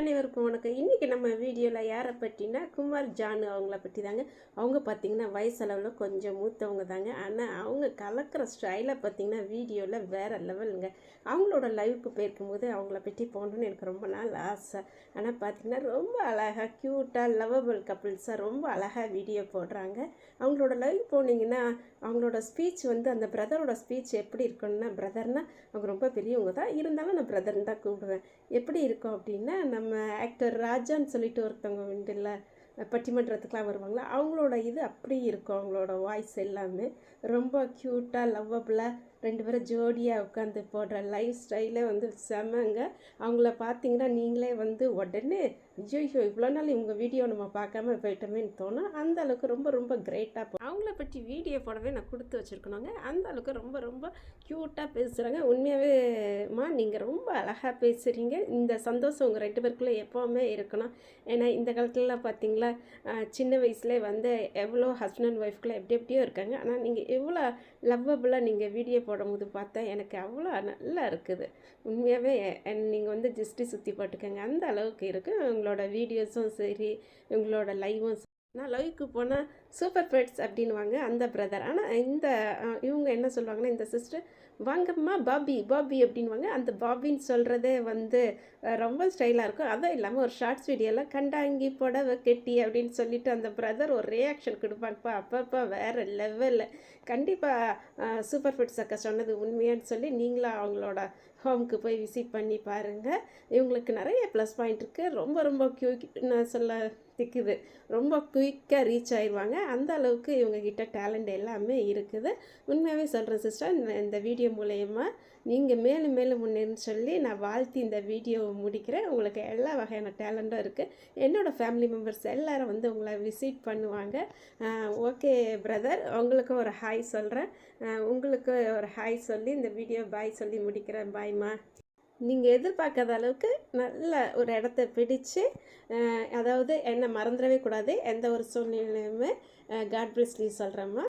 அனைவருக்கும் வணக்கம். இன்றைக்கி நம்ம வீடியோவில் யாரை பற்றினா குமார் ஜானு அவங்கள பற்றி தாங்க அவங்க பார்த்திங்கன்னா வயசளவில் கொஞ்சம் மூத்தவங்க தாங்க. ஆனால் அவங்க கலக்கிற ஸ்டைலை பார்த்திங்கன்னா வீடியோவில் வேறு லெவலுங்க. அவங்களோட லைவுக்கு போயிருக்கும்போது அவங்கள பற்றி போகணுன்னு எனக்கு ரொம்ப நாள் ஆசை. ஆனால் பார்த்திங்கன்னா ரொம்ப அழகாக க்யூட்டாக லவ்வபிள் கப்புள்ஸாக ரொம்ப அழகாக வீடியோ போடுறாங்க. அவங்களோட லைவ் போனீங்கன்னா அவங்களோட ஸ்பீச் வந்து அந்த பிரதரோட ஸ்பீச் எப்படி இருக்கணும்னா பிரதர்னால் அவங்க ரொம்ப பெரியவங்க தான். இருந்தாலும் நான் பிரதர்னு தான் கூப்பிடுவேன். எப்படி இருக்கும் அப்படின்னா நம்ம ஆக்டர் ராஜான்னு சொல்லிட்டு ஒருத்தவங்க உண்டுல்ல பட்டிமன்றத்துக்குலாம் வருவாங்களா? அவங்களோட இது அப்படி இருக்கும். அவங்களோட வாய்ஸ் எல்லாமே ரொம்ப க்யூட்டாக லவ்வபுளாக ரெண்டு பேரும் ஜோடியாக உட்காந்து போடுற லைஃப் ஸ்டைலே வந்து செமங்க. அவங்கள பார்த்தீங்கன்னா நீங்களே வந்து உடனே ஐயோ இவ்வளோ நாள் இவங்க வீடியோ நம்ம பார்க்காம போயிட்டோமேன்னு தோணும். அந்த அளவுக்கு ரொம்ப ரொம்ப கிரேட்டாக அவங்கள பற்றி வீடியோ போடவே நான் கொடுத்து வச்சுருக்கணுங்க. அந்த அளவுக்கு ரொம்ப ரொம்ப க்யூட்டாக பேசுகிறாங்க உண்மையாகவேம்மா நீங்கள் ரொம்ப அழகாக பேசுகிறீங்க இந்த சந்தோஷம் உங்கள் ரெண்டு பேருக்குள்ளே எப்போவுமே இருக்கணும். ஏன்னா இந்த காலத்துலலாம் பார்த்தீங்களா சின்ன வயசுலேயே வந்து எவ்வளோ ஹஸ்பண்ட் அண்ட் ஒய்ஃப்குள்ளே எப்படி எப்படியோ இருக்காங்க. ஆனால் நீங்கள் எவ்வளோ லவ்வபுளாக நீங்கள் வீடியோ போடும்போது பார்த்தா எனக்கு அவ்வளோ நல்லா இருக்குது. உண்மையாகவே நீங்கள் வந்து ஜிஸ்டி சுற்றி போட்டுக்கோங்க அந்த அளவுக்கு இருக்குது உங்களோட வீடியோஸும் சரி உங்களோட லைவும் சரி. நான் லைவுக்கு போனால் சூப்பர் பெட்ஸ் அப்படின்வாங்க அந்த பிரதர். ஆனால் இந்த இவங்க என்ன சொல்லுவாங்கன்னா இந்த சிஸ்டர் வாங்கம்மா பாபி பாபி அப்படின்வாங்க அந்த பாபின்னு சொல்கிறதே வந்து ரொம்ப ஸ்டைலாக இருக்கும். அதுவும் இல்லாமல் ஒரு ஷார்ட்ஸ் வீடியோவில் கண்டாங்கி புடவை கெட்டி அப்படின்னு சொல்லிட்டு அந்த பிரதர் ஒரு ரியாக்ஷன் கொடுப்பாங்கப்பா அப்பப்போ வேறு லெவலில் கண்டிப்பாக சூப்பர் ஃபுட்ஸ் அக்கா சொன்னது உண்மையான்னு சொல்லி நீங்களும் அவங்களோட ஹோம்க்கு போய் விசிட் பண்ணி பாருங்கள் இவங்களுக்கு நிறைய ப்ளஸ் பாயிண்ட் இருக்குது ரொம்ப ரொம்ப க்யூக் நான் சொல்ல திக்குது. ரொம்ப குயிக்காக ரீச் ஆயிடுவாங்க அந்த அளவுக்கு இவங்கக்கிட்ட டேலண்ட் எல்லாமே இருக்குது. உண்மையாகவே சொல்கிறேன் சிஸ்டர் இந்த வீடியோ மூலயமா நீங்கள் மேலும் மேலும் முன்னேன்னு சொல்லி நான் வாழ்த்தி இந்த வீடியோவை முடிக்கிறேன். உங்களுக்கு எல்லா வகையான டேலண்ட்டும் இருக்குது என்னோடய ஃபேமிலி மெம்பர்ஸ் எல்லோரும் வந்து உங்களை விசிட் பண்ணுவாங்க. ஓகே பிரதர் உங்களுக்கும் ஒரு ஹாய் சொல்கிறேன் உங்களுக்கு ஒரு ஹாய் சொல்லி இந்த வீடியோ பாய் சொல்லி முடிக்கிறேன். பாய்மா நீங்கள் எதிர்பார்க்காத அளவுக்கு நல்ல ஒரு இடத்த பிடிச்சு அதாவது என்னை மறந்துடவே கூடாது. எந்த ஒரு சூழ்நிலையுமே காட் பிளஸ் லீ சொல்கிறேம்மா